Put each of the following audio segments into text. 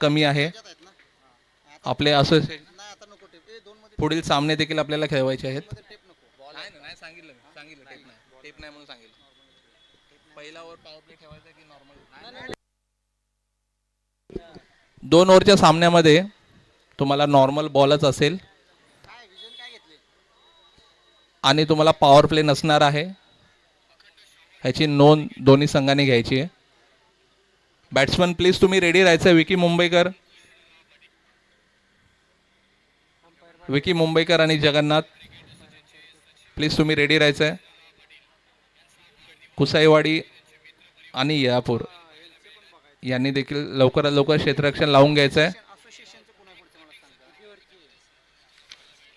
कमी आहे. आपले असोसिएशन पुढील सामने देखील आपल्याला खेळवायचे आहेत. नाही ना, नाही सांगितलं मी सांगितलं टेप नाही. टेप नाही म्हणून सांगितलं. पहिला ओव्हर पॉवर प्ले ठेवायचा की नॉर्मल दोन ओव्हरच्या सामन्यामध्ये तुम्हाला नॉर्मल बॉलच असेल. आणि तुम्हाला पॉवर प्ले नसणार आहे. ह्याची नोंद दोन्ही संघाने घ्यायची आहे. बॅट्समन प्लीज तुम्ही रेडी राहायचं? विकी मुंबईकर. विकी मुंबईकर आणि जगन्नाथ. प्लीज तुम्ही रेडी राहायचं आहे कुसाईवाडी आणि यापूर. यांनी देखील लवकरात लवकर क्षेत्ररक्षण लावून घ्यायचं आहे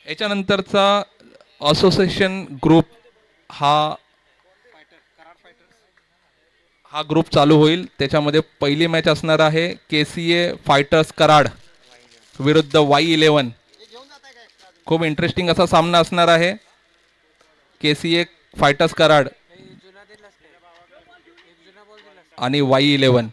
याच्यानंतरचा असोसिएशन ग्रुप हा हा ग्रुप चालू होईल. त्याच्यामध्ये पहिली मॅच असणार आहे K C A fighters Karad विरुद्ध वाई इलेवन खूप इंटरेस्टिंग असा सामना असणार आहे. K C A fighters Karad आणि वाई इलेवन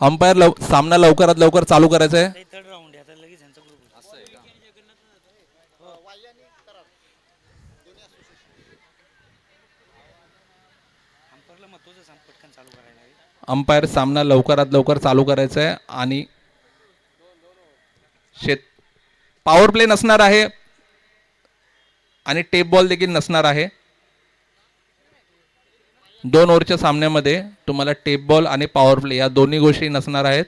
अंपायर लव सामना लवकरात लवकर चालू करायचा आहे थर्ड राऊंड आहे आता लगेच यांचा ग्रुप असं आहे का? अंपायरला महत्वाचं सांग पटकन चालू करायला आहे. अंपायर सामना लवकरात लवकर चालू करायचा आहे आणि शेत पॉवर प्ले नसणार आहे आणि टेप बॉल देखील नसणार आहे. दोन ओव्हरच्या सामन्यामध्ये तुम्हाला टेप बॉल आणि पॉवर प्ले या दोन्ही गोष्टी नसणार आहेत.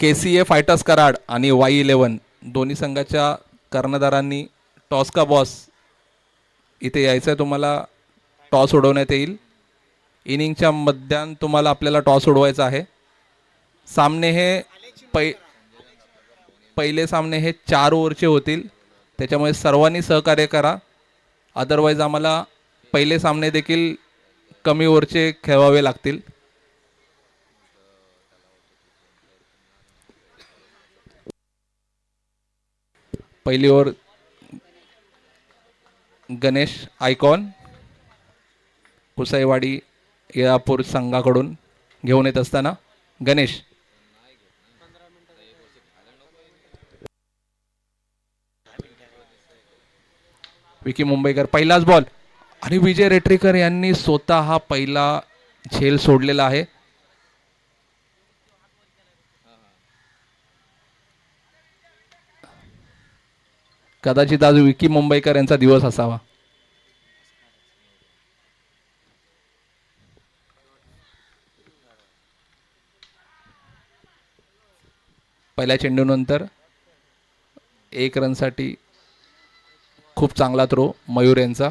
K C A fighters Karad आणि वाई इलेवन दोन्ही संघाच्या कर्णधारांनी टॉस का बॉस? इथे यायचं आहे तुम्हाला टॉस उडवण्यात येईल. इनिंगच्या मध्यान तुम्हाला आपल्याला टॉस उडवायचा आहे. सामने हे पै पहिले सामने हे चार ओव्हरचे होतील. त्याच्यामुळे सर्वांनी सहकार्य करा. अदरवाईज आम्हाला पहिले सामने देखील कमी ओव्हरचे खेळवावे लागतील. पहिली ओव्हर गणेश आयकॉन. कुसाईवाडी येळापूर संघाकडून घेऊन येत असताना गणेश विकी मुंबईकर पहिलाच बॉल आणि विजय रेट्रीकर यांनी स्वतः हा पहिला झेल सोडलेला आहे. कदाचित आज विकी मुंबईकर यांचा दिवस असावा. पहिल्या चेंडूनंतर एक रनसाठी खूप चांगला थ्रो मयूर यांचा.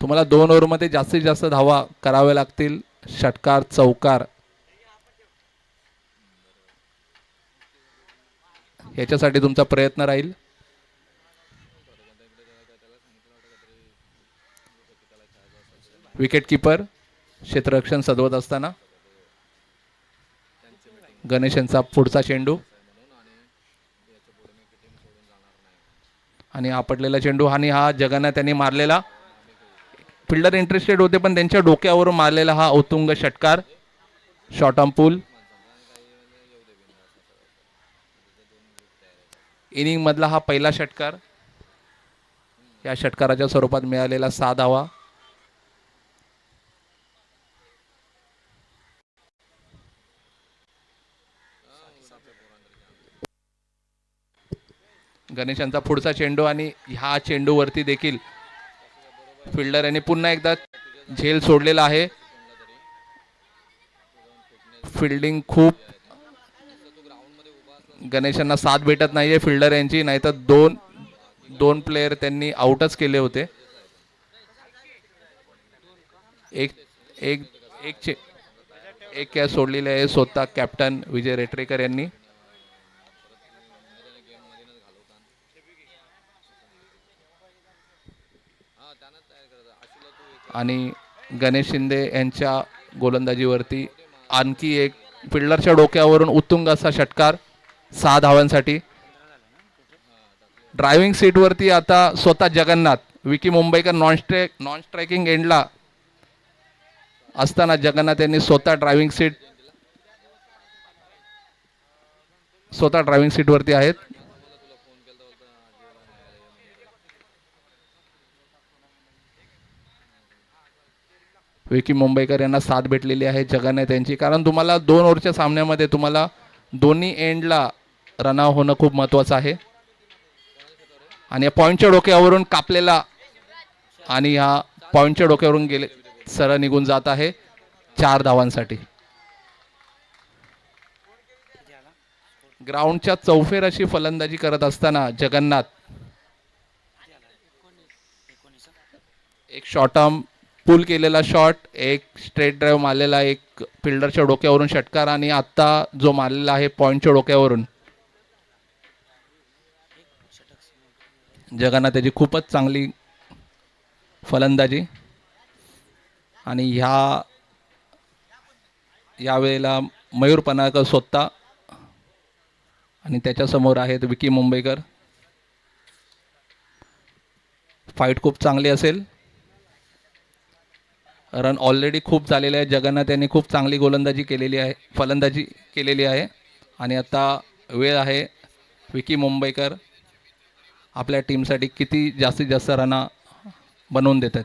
तुम्हाला दोन ओव्हरमध्ये जास्तीत जास्त धावा कराव्या लागतील. षटकार चौकार. याच्यासाठी तुमचा प्रयत्न राहील. विकेट किपर क्षेत्ररक्षण सदवत असताना. गणेश यांचा पुढचा चेंडू आणि आपटलेला चेंडू आणि हा जगन्नाथ त्यांनी मारलेला. फिल्डर इंटरेस्टेड होते पण त्यांच्या डोक्यावरून मारलेला हा औतुंग षटकार. शॉर्ट ऑन पूल इनिंग मधला हा पहिला षटकार. या षटकाराच्या स्वरूपात मिळालेला सहा धावा गणेशांचा पुढचा चेंडू आणि ह्या चेंडूवरती देखील फिल्डर यांनी पुन्हा एकदा झेल सोडलेला आहे. फिल्डिंग खूप गणेशांना साथ भेटत नाहीये फिल्डर यांची नाहीतर दोन दोन प्लेयर त्यांनी आउटच केले होते. एक एक एक चे एक कॅच सोडलेली आहे स्वतः कॅप्टन विजय रेटरेकर यांनी. आणि गणेश शिंदे यांच्या गोलंदाजीवरती आणखी एक फिल्डरच्या डोक्यावरून उत्तुंग असा षटकार सहा धावांसाठी. ड्रायव्हिंग सीटवरती आता स्वतः Jagannath Vicky Mumbaikar non strike non striking एंडला असताना जगन्नाथ यांनी स्वतः ड्रायव्हिंग सीट स्वतः ड्रायव्हिंग सीटवरती आहेत. विकी मुंबईकर यांना साथ भेटलेली आहे जगाने त्यांची. कारण तुम्हाला दोन ओव्हरच्या सामन्यामध्ये तुम्हाला दोन्ही एंडला रनाव होणं खूप महत्त्वाचं आहे. आणि या पॉईंटच्या डोक्यावरून कापलेला आणि हा पॉईंटच्या डोक्यावरून गेले सरळ निघून जात आहे चार धावांसाठी. ग्राउंडच्या चौफेर अशी फलंदाजी करत असताना जगन्नाथ एक शॉर्ट आर्म पूल केलेला शॉट एक स्ट्रेट ड्राईव्ह मारलेला एक फिल्डरच्या डोक्यावरून षटकार आणि आत्ता जो मारलेला आहे पॉईंटच्या डोक्यावरून. जगांना त्याची खूपच चांगली फलंदाजी. आणि ह्या यावेळेला मयूर पनाळकर स्वतः आणि त्याच्यासमोर आहेत विकी मुंबईकर. फाईट खूप चांगली असेल. रन ऑलरेडी खूप झालेले आहे जगन्नाथ यांनी खूप चांगली गोलंदाजी केलेली आहे फलंदाजी केलेली आहे. आणि आता वेळ आहे विकी मुंबईकर आपल्या टीमसाठी किती जास्तीत जास्त रना बनवून देत आहेत.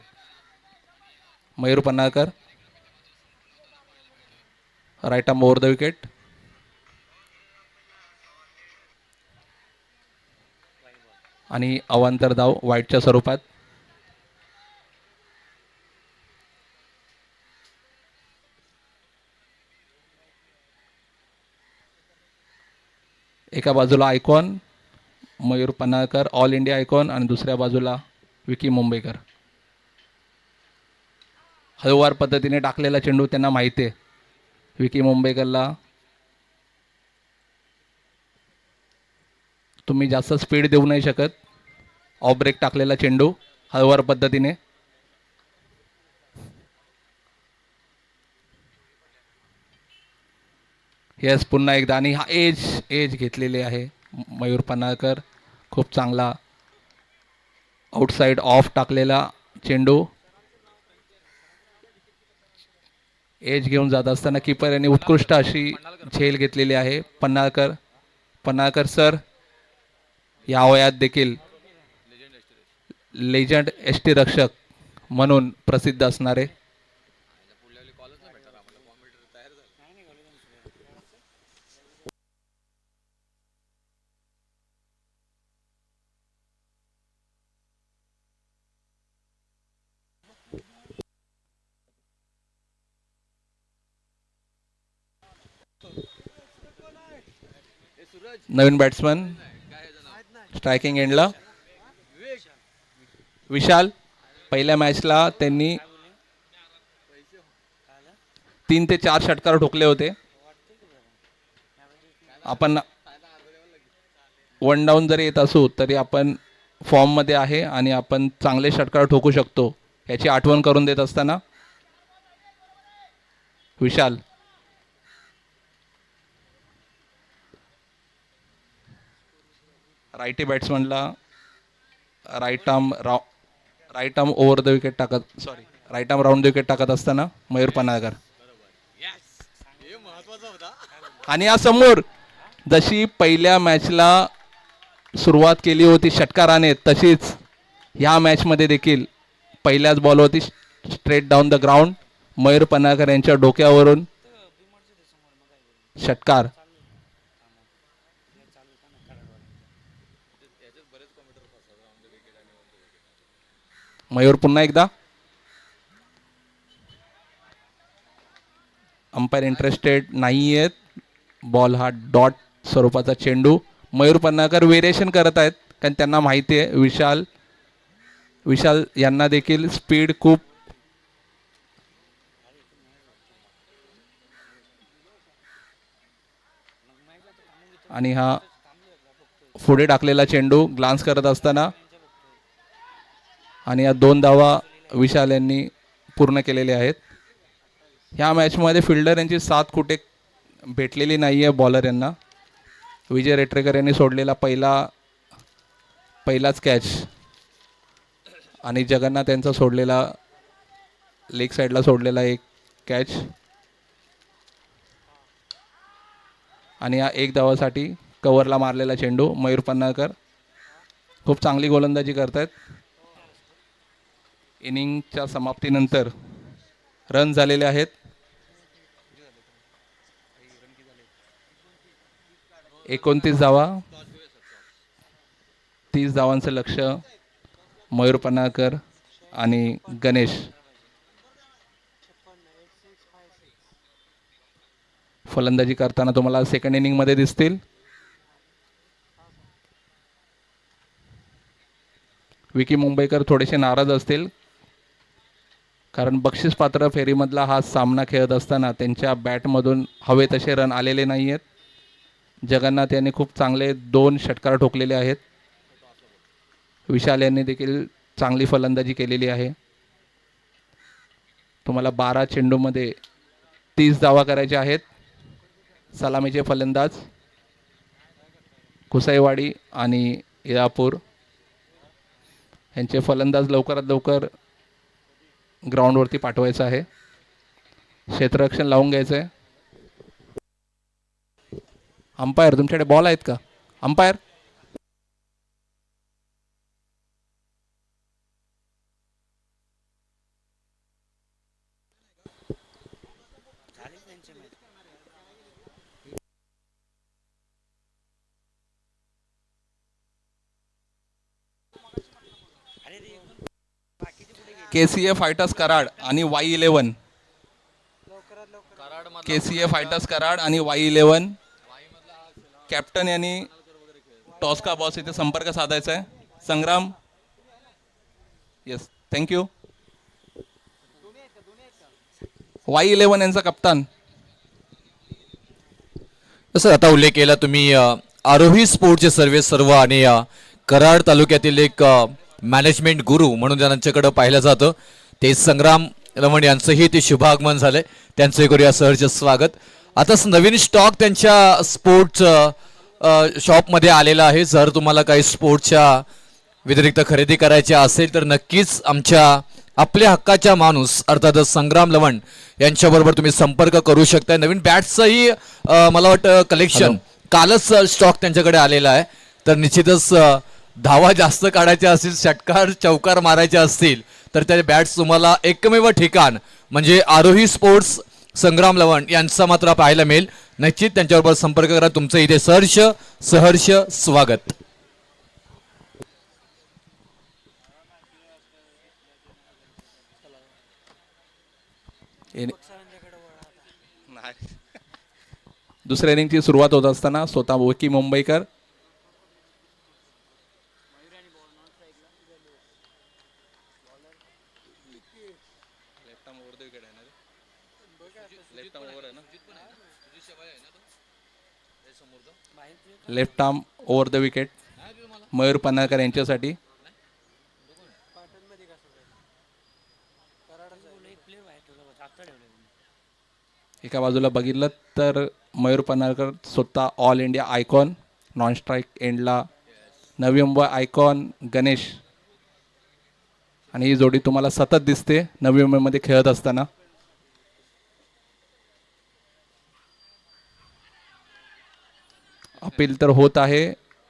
Mayur Pannalkar right arm over the wicket आणि अवांतर धाव वाईटच्या स्वरूपात. एका बाजूला icon Mayur Panhalkar all India icon आणि दुसऱ्या बाजूला विकी मुंबईकर. हळूवार पद्धतीने टाकलेला चेंडू त्यांना माहिती आहे. विकी मुंबईकरला तुम्ही जास्त स्पीड देऊ नाही शकत. ऑफ ब्रेक टाकलेला चेंडू हळूवार पद्धतीने. येस पुन्हा एकदा. आणि हा एज एज घेतलेले आहे मयूर पन्हाळकर. खूप चांगला आउटसाईड ऑफ टाकलेला चेंडू. एज घेऊन जात असताना किपर यांनी उत्कृष्ट अशी झेल घेतलेली आहे पन्हाळकर. पन्हाळकर सर या वयात देखील लेजंड एस टी रक्षक म्हणून प्रसिद्ध असणारे नवीन बॅट्समन स्ट्रायकिंग एंडला विशाल पहिल्या मॅचला त्यांनी तीन ते चार षटकार ठोकले होते. आपण वन डाऊन जरी येत असू तरी आपण फॉर्ममध्ये आहे आणि आपण चांगले षटकार ठोकू शकतो याची आठवण करून देत असताना. विशाल रायटी बॅट्समनला right arm Rao right arm over the wicket टाकत sorry right arm round the wicket टाकत असताना मयूर पन्हाळकर. आणि या समोर जशी पहिल्या मॅचला सुरुवात केली होती षटकाराने तशीच ह्या मॅचमध्ये देखील पहिल्याच बॉलवरती straight down the ground Mayur Panhalkar यांच्या डोक्यावरून षटकार मयूर पुन्हा एकदा. अंपायर इंटरेस्टेड नाही आहेत बॉल हा डॉट स्वरूपाचा चेंडू. मयूर पन्नाकर वेरिएशन करत आहेत कारण त्यांना माहिती आहे विशाल विशाल यांना देखील स्पीड खूप आणि हा पुढे टाकलेला चेंडू ग्लान्स करत असताना आणि या दोन धावा विशाल यांनी पूर्ण केलेले आहेत. ह्या मॅचमध्ये फिल्डर यांची साथ कुठे भेटलेली नाही आहे बॉलर यांना. विजय रेटरेकर यांनी सोडलेला पहिला पहिलाच कॅच आणि जगन्नाथ यांचा सोडलेला लेग साईडला सोडलेला एक कॅच आणि या एक धावासाठी कवरला मारलेला चेंडू मयूर पन्नाकर खूप चांगली गोलंदाजी करतायत. इनिंगच्या समाप्तीनंतर रन झालेले आहेत. एकोणतीस धावा. तीस धावांचं लक्ष मयूर पन्नाकर आणि गणेश. फलंदाजी करताना तुम्हाला सेकंड इनिंगमध्ये दिसतील. विकी मुंबईकर थोडेसे नाराज असतील. कारण बक्षीसपात्र फेरीमधला हा सामना खेळत असताना त्यांच्या बॅटमधून हवे तसे रन आलेले नाही आहेत जगन्नाथ यांनी खूप चांगले दोन षटकार ठोकलेले आहेत. विशाल यांनी देखील चांगली फलंदाजी केलेली आहे. तुम्हाला बारा चेंडूमध्ये तीस धावा करायच्या आहेत. सलामीचे फलंदाज कुसाईवाडी आणि इरापूर. यांचे फलंदाज लवकरात लवकर ग्राउंडवरती पाठवायचं आहे. क्षेत्ररक्षण लावून घ्यायचं आहे अंपायर तुमच्याकडे बॉल आहेत का? अंपायर झालीच त्यांची मॅच अरे रे बाकीचे कुठे गेले K C A fighters Karad आणि Y eleven K C A fighters Karad आणि वाय इलेवन कॅप्टन यांनी टॉस्का बॉस इथे संपर्क साधायचा आहे Sangram yes thank you Y eleven यांचा कप्तान. जसं आता उल्लेख केला तुम्ही आरोही स्पोर्टचे सर्वे सर्व आणि कराड तालुक्यातील एक मॅनेजमेंट गुरु म्हणून त्यांच्याकडे पाहिलं जातं ते संग्राम रमण यांचंही ते शुभागमन झालंय. त्यांचंही करूया सहर्ष स्वागत. आता स- नवीन स्टॉक त्यांच्या स्पोर्ट्स शॉपमध्ये आलेला आहे. जर तुम्हाला काही स्पोर्ट्सच्या व्यतिरिक्त खरेदी करायची असेल तर नक्कीच आमच्या आपल्या हक्काच्या माणूस अर्थातच संग्राम लवण यांच्याबरोबर तुम्ही संपर्क करू शकता नवीन बॅट्सचंही मला वाटतं कलेक्शन कालच स्टॉक त्यांच्याकडे आलेला आहे. तर निश्चितच धावा जास्त काढायच्या असतील षटकार चौकार मारायचे असतील तर त्या बॅट्स तुम्हाला एकमेव ठिकाण म्हणजे आरोही स्पोर्ट्स संग्राम लवण यांचा मात्र पाहायला मिळेल. निश्चित त्यांच्याबरोबर संपर्क करा. तुमचं इथे सहर्ष सहर्ष स्वागत. दुसऱ्या इनिंगची सुरुवात होत असताना स्वतः Vicky Mumbaikar left arm over the wicket Mayur Pannakar यांच्यासाठी. एका बाजूला बघितलं तर मयूर पन्नाळकर स्वतः all India icon non strike एंडला नवी मुंबई आयकॉन गणेश. आणि ही जोडी तुम्हाला सतत दिसते नवी मुंबईमध्ये खेळत असताना. अपील तर होत आहे.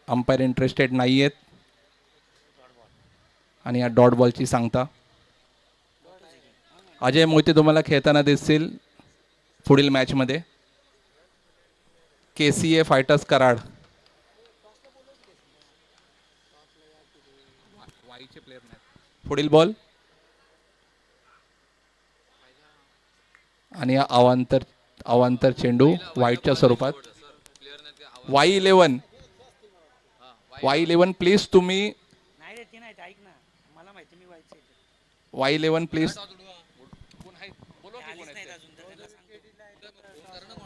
अंपायर इंटरेस्टेड नाही आहेत आणि या डॉट बॉलची सांगता. अजय मोहिते तुम्हाला खेळताना दिसतील पुढील मॅचमध्ये K C A fighters Karad. पुढील बॉल आणि या अवांतर अवांतर चेंडू व्हाईटच्या स्वरूपात. Y eleven Y eleven please तुम्ही नाही रे ती नाही ते ऐक ना. मला माहिती मी व्हायचं Y eleven please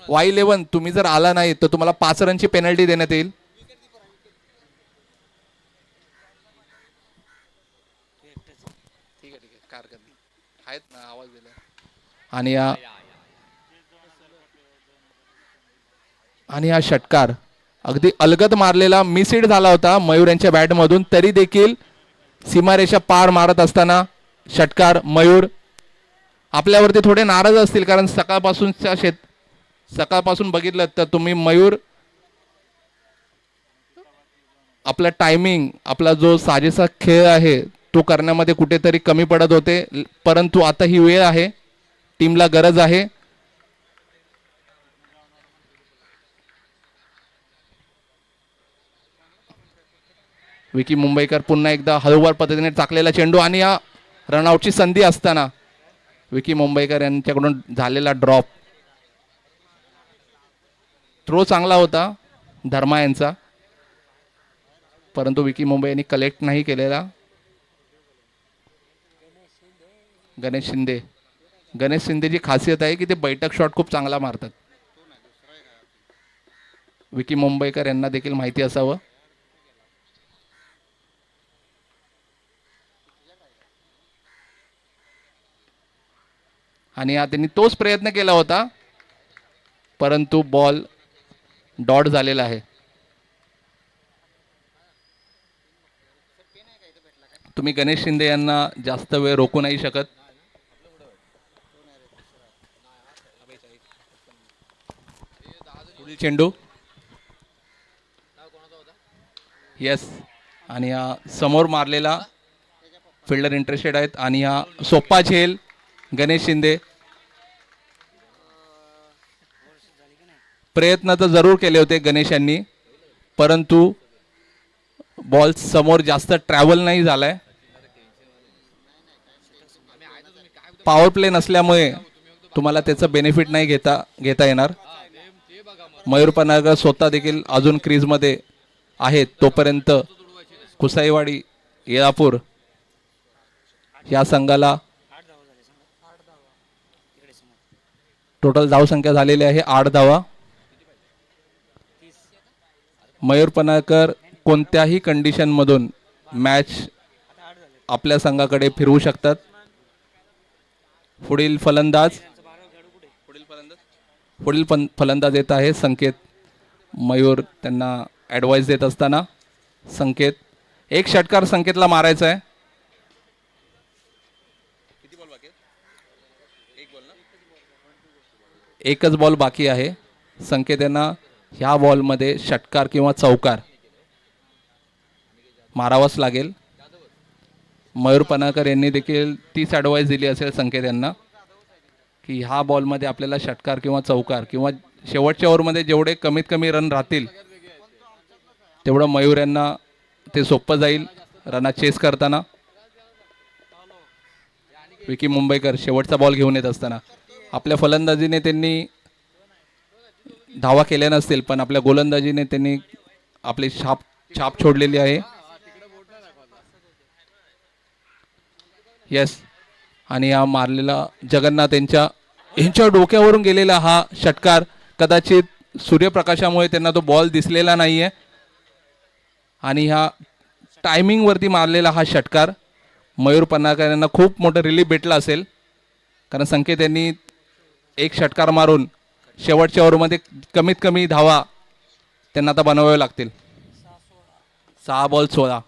Y eleven तुम्ही जर आला नाही तर तुम्हाला पाच रनची पेनल्टी देण्यात येईल. तू एकटंच आहे. ठीक आहे ठीक आहे. कार आहेत ना आवाज दिला आणि या आणि हा षटकार. अगदी अलगद मारलेला मिसिड झाला होता मयूर यांच्या बॅटमधून. तरी देखील सीमारेषा पार मारत असताना षटकार मयूर. आपल्यावरती थोडे नाराज असतील कारण सकाळपासूनच्या शेत सकाळपासून बघितलं तर तुम्ही मयूर. आपला टायमिंग आपला जो साजेसा खेळ आहे तो करण्यामध्ये कुठेतरी कमी पडत होते. परंतु आता ही वेळ आहे. टीमला गरज आहे. विकी मुंबईकर पुन्हा एकदा हळूवार पद्धतीने टाकलेला चेंडू आणि या रनआउटची संधी असताना विकी मुंबईकर यांच्याकडून झालेला ड्रॉप. थ्रो चांगला होता धर्मा यांचा. परंतु विकी मुंबई यांनी कलेक्ट नाही केलेला. गणेश शिंदे. गणेश शिंदेची खासियत आहे की ते बैठक शॉट खूप चांगला मारतात. विकी मुंबईकर यांना देखील माहिती असावं. आणि हा त्यांनी तोच प्रयत्न केला होता परंतु बॉल डॉट झालेला आहे. तुम्ही गणेश शिंदे यांना जास्त वेळ रोखू नाही शकत. पुढील चेंडू. येस आणि हा समोर मारलेला फिल्डर इंटरेस्टेड आहेत. आणि हा सोप्पा झेल. गणेश शिंदे. प्रयत्न तर जरूर केले होते गणेश यांनी परंतु बॉल समोर जास्त ट्रॅव्हल नाही झालाय. पॉवर प्ले नसल्यामुळे तुम्हाला त्याचं बेनिफिट नाही घेता घेता येणार. मयूर पनागर स्वतः देखील अजून क्रीजमध्ये आहेत तोपर्यंत कुसाईवाडी येळापूर या संघाला आठ धावा झाले सांगा आठ धावा तिकडे समोर टोटल धावसंख्या झालेली आहे. आठ धावा. मयूर पनाकर कोणत्याही कंडिशनमधून मॅच आपल्या संघाकडे फिरवू शकतात. पुढील फलंदाज पुढील फलंदाज फलंदाज येत आहे. संकेत मयूर त्यांना ॲडवाईस देत असताना संकेत एक षटकार संकेतला मारायचा आहे. एकच बॉल बाकी आहे. संकेत यांना ह्या बॉलमध्ये षटकार किंवा चौकार. मारावाच लागेल. मयूर पनाकर यांनी देखील तीच ॲडवाईस दिली असेल संकेत यांना की ह्या बॉलमध्ये आपल्याला षटकार किंवा चौकार किंवा शेवटच्या ओव्हरमध्ये जेवढे कमीत कमी रन राहतील तेवढं मयूर यांना ते सोपं जाईल रना चेस करताना. विकी मुंबईकर शेवटचा बॉल घेऊन येत असताना. आपल्या फलंदाजीने त्यांनी धावा केल्या नसतील पण आपल्या गोलंदाजीने त्यांनी आपली छाप छाप छोडलेली आहे. येस आणि हा मारलेला जगन्नाथ यांच्या यांच्या डोक्यावरून गेलेला हा षटकार कदाचित सूर्यप्रकाशामुळे त्यांना तो बॉल दिसलेला नाही आहे आणि ह्या टायमिंगवरती मारलेला हा षटकार मयूर पन्नाकर यांना खूप मोठं रिलीफ भेटला असेल. कारण संकेत यांनी एक षटकार मारून शेवटच्या ओव्हरमध्ये कमीत कमी धावा त्यांना आता बनवावे लागतील. सहा बॉल सोळा.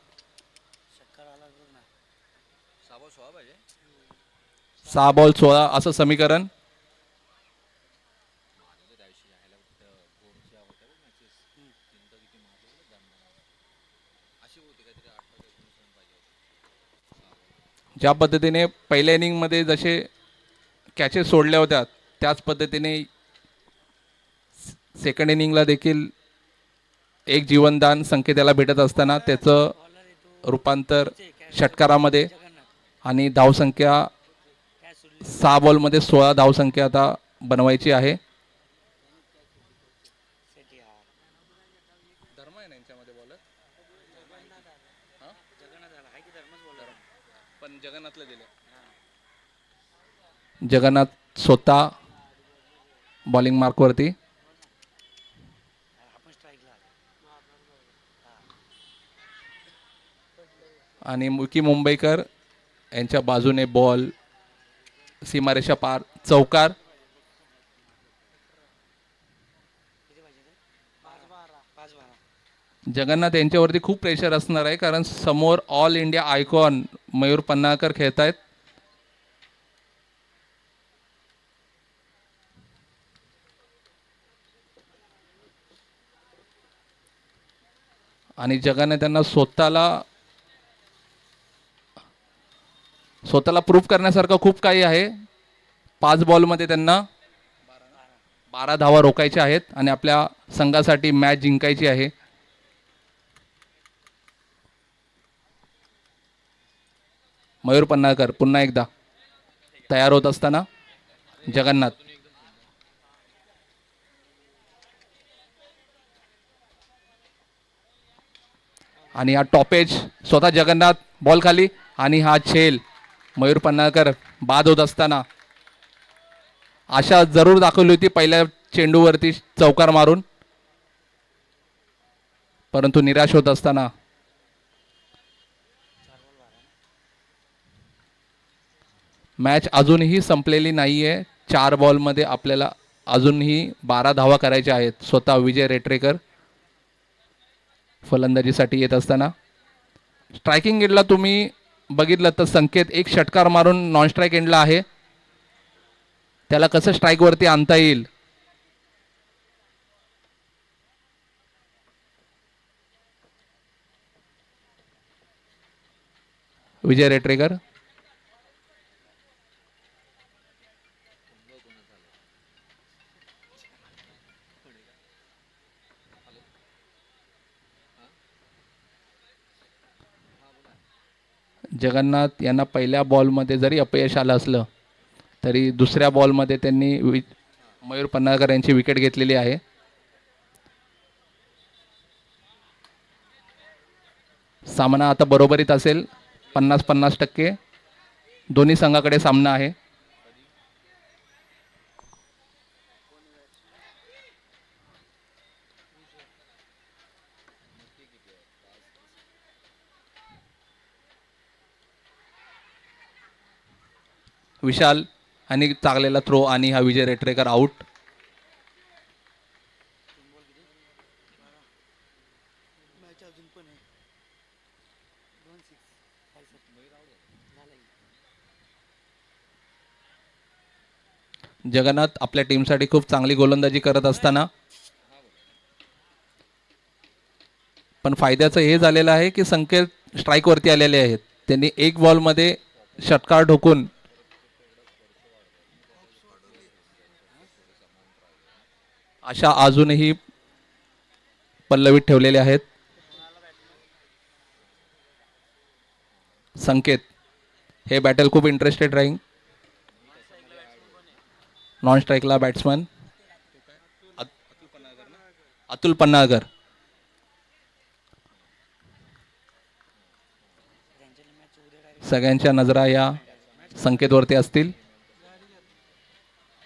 सहा बॉल सोळा असं समीकरण. ज्या पद्धतीने पहिल्या इनिंगमध्ये जसे कॅचेस सोडल्या होत्या त्याच पद्धतीने सेकंड इनिंगला देखील एक जीवनदान संकेताला भेटत असताना त्याचं रूपांतर षटकारामध्ये आणि धावसंख्या सहा बॉलमध्ये सोळा धावसंख्या आता बनवायची आहे. जगन्नाथ स्वतः बॉलिंग मार्कवरती. आणि मुकी मुंबईकर यांच्या बाजूने बॉल सीमारेषा पार चौकार. जगन्नाथ यांच्यावरती खूप प्रेशर असणार आहे कारण समोर all India icon Mayur Pannakar खेळत आणि जगाने त्यांना स्वतःला स्वतःला प्रूफ करण्यासारखं खूप काही आहे. पाच बॉलमध्ये त्यांना बारा धावा रोखायच्या आहेत आणि आपल्या संघासाठी मॅच जिंकायची आहे. मयूर पन्नाळकर पुन्हा एकदा तयार होत असताना जगन्नाथ. आणि हा टॉपेज स्वतः जगन्नाथ बॉल खाली. आणि हा छेल मयूर पन्नाळकर बाद होत असताना आशा जरूर दाखवली होती पहिल्या चेंडूवरती चौकार मारून. परंतु निराश होत असताना. मॅच अजूनही संपलेली नाही आहे चार बॉलमध्ये आपल्याला अजूनही बारा धावा करायच्या आहेत. स्वतः विजय रेटरेकर. फलंदाजीसाठी येत असताना. स्ट्रायकिंग एंडला तुम्ही बघितलं तर संकेत एक षटकार मारून नॉन स्ट्राईक एंडला आहे. त्याला कसं स्ट्राईकवरती आणता येईल? विजय रेटरेकर. जगन्नाथ यांना पहिल्या बॉलमध्ये जरी अपयश आलं असलं तरी दुसऱ्या बॉलमध्ये त्यांनी वि मयूर पन्नाळकर यांची विकेट घेतलेली आहे. सामना आता बरोबरीत असेल पन्नास पन्नास टक्के. दोन्ही संघाकडे सामना आहे. विशाल आणि चांगलेला थ्रो आणि हा विजय रेटरेकर आऊट जगन्नाथ आपल्या टीमसाठी खूप चांगली गोलंदाजी करत असताना. पण फायद्याचं हे झालेलं आहे की संकेत स्ट्राईकवरती आलेले आहेत. त्यांनी एक बॉलमध्ये षटकार ढोकून अशा अजूनही पल्लवीत ठेवलेल्या आहेत. संकेत हे बॅटल खूप इंटरेस्टेड राहील. नॉन स्ट्राईकला बॅट्समन अतुल पन्नाळकर. सगळ्यांच्या नजरा या संकेतवरती असतील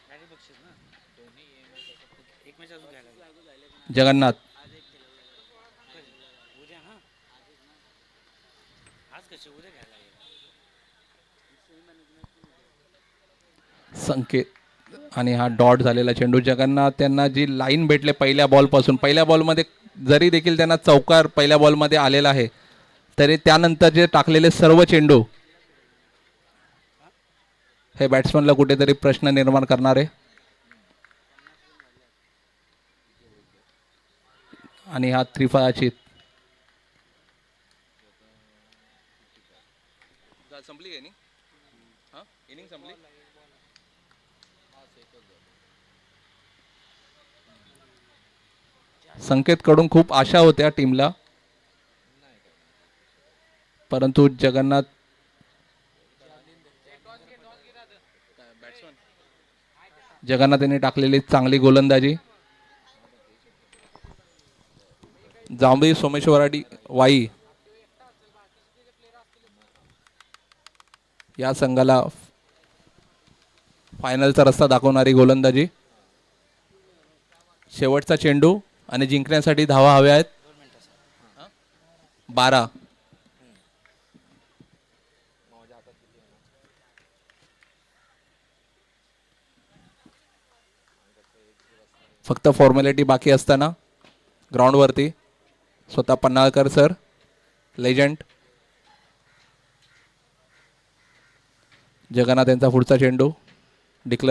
डायरेक्ट बक्षीस ना एक मॅच अजून घ्यायला लागेल. जगन्नाथ. संकेत आणि हा डॉट झालेला चेंडू. जगन्नाथ त्यांना जी लाईन भेटले पहिल्या बॉलपासून पहिल्या बॉलमध्ये जरी देखील त्यांना चौकार पहिल्या बॉलमध्ये आलेला आहे तरी त्यानंतर जे टाकलेले सर्व चेंडू हे बॅट्समनला कुठेतरी प्रश्न निर्माण करणारे. आणि हा त्रिफळाची संपली इनिंग संपली? संकेतकडून खूप आशा होत्या टीमला. परंतु जगन्नाथ जगन्नाथ यांनी टाकलेली चांगली गोलंदाजी. जांभळी सोमेश्वराडी वाई या संघाला फायनलचा रस्ता दाखवणारी गोलंदाजी. शेवटचा चेंडू आणि जिंकण्यासाठी धावा हव्या आहेत. बारा. फक्त फॉर्मॅलिटी बाकी असताना ग्राउंडवरती स्वतः पन्हाळकर सर. लेजंड जगन्नाथ यांचा पुढचा चेंडू. डिक्लेअर